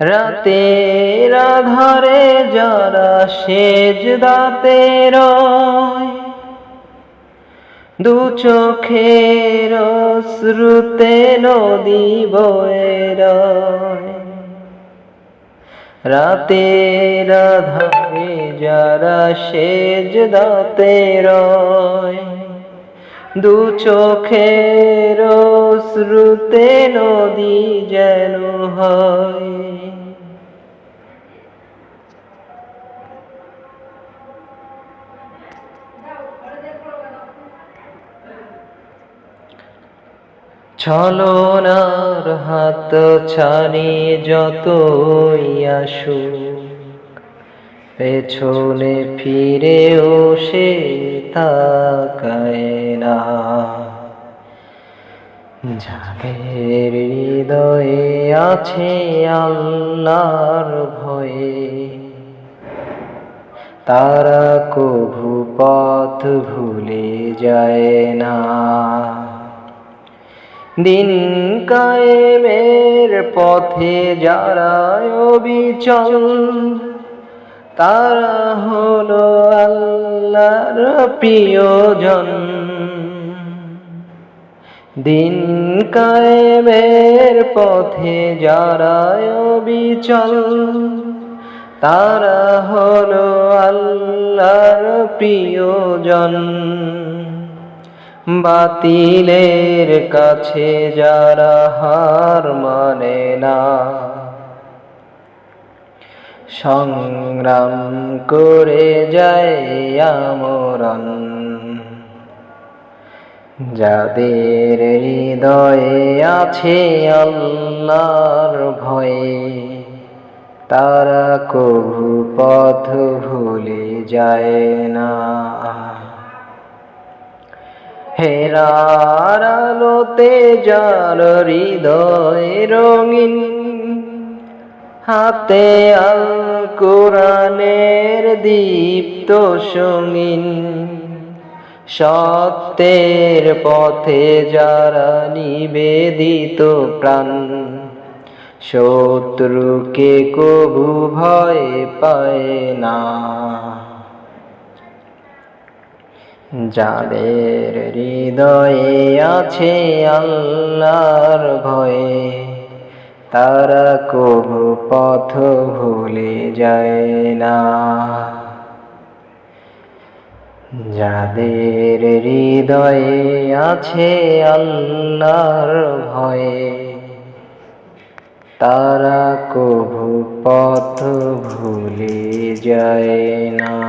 রাতের রাধারে যারা সেজ দাতে রয়, দু চোখের শ্রুতে নদী বয়ে রয়। রাতের আধারে যারা সেজ দাতে দু চোখের শ্রুতে নদী যেন হয়। ছলনার হাত ছানি যতই আসুক, পেছনে ফিরেও সে তাকায় না। যাদের হৃদয়ে আছে আল্লাহর ভয়ে, তারা কভু পথ ভুলে যায় না। দিন কায়েমের পথে যারা অবিচল, তারা হলো আল্লাহর প্রিয়জন। দিন কায়েমের পথে যারা অবিচল, তারা হলো আল্লাহর প্রিয়জন। বাতিলের কাছে যারা হার মানে না। সংগ্রাম করে যায় আমরণ। যাদের হৃদয়ে আছে আল্লাহর ভয়ে, তারা কভু পথ ভুলে যায় না। হেরার আলোতে যার হৃদয় রঙিন। হাতে আল কোরআনের দীপ্ত সঙ্গিন। সত্যের পথে যারা নিবেদিত প্রাণ, শত্রুকে কবু ভয় পায় না। যাদের হৃদয়ে আছে আল্লাহর ভয়ে, তারা কবু পথ ভুলে যায় না। যাদের হৃদয়ে আছে আল্লাহর ভয়ে, তারা কবু পথ ভুলে যায় না।